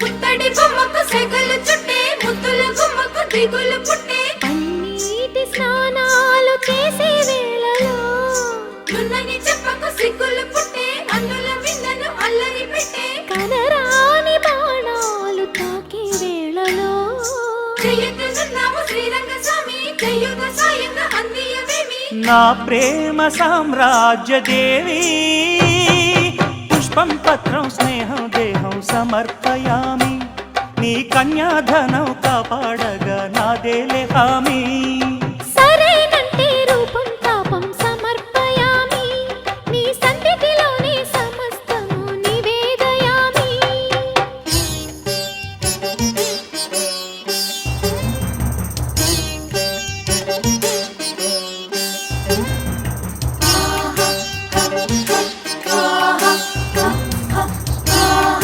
పుత్తడి బొమ్మకు సెగలు చుట్టే ముద్దుల గుమ్మకు దిగులు పుట్టే. పన్నీటి స్నానాలు చేసే వేళలో నున్నని చెప్పకు సిగ్గులు పుట్టే అన్నుల విందను అల్లరి పెట్టే. కనరాని బాణాలు తాకే వేళలో శ్రీరంగ స్వామి సాయంగా అందియవేమి. నా ప్రేమ సామ్రాజ్య దేవి పుష్పం పత్రం స్నేహం దేహం సమర్పయామి. నీ కన్యాధనం కాపాడగా నాదేలే హామీ.